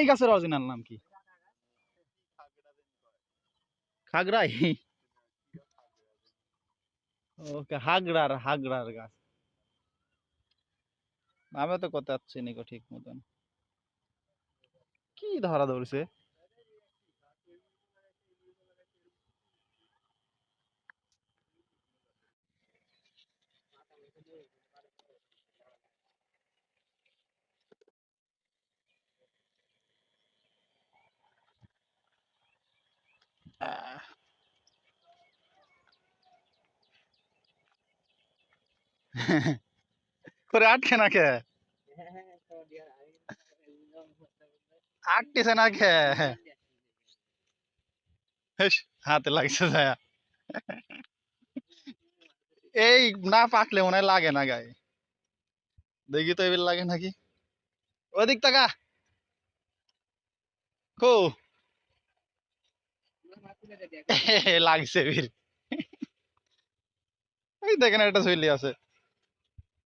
এই গাছের অরিজিনাল নাম কি খাগড়াই ওকে হাগড়ার হাগড়ার গাছ আমি তো কথা চিনি গো ঠিক মতন কি ধরা ধরছে পর আটখানা কে আটটি শোনা কে হস হাতে লাগছে দয়া এই না পাকলে ওনা লাগে না গাই দেইগি তো বিল লাগে নাকি ওই দিক টাকা কো লাগে বিল এই দেখেন একটা ছুইলে আছে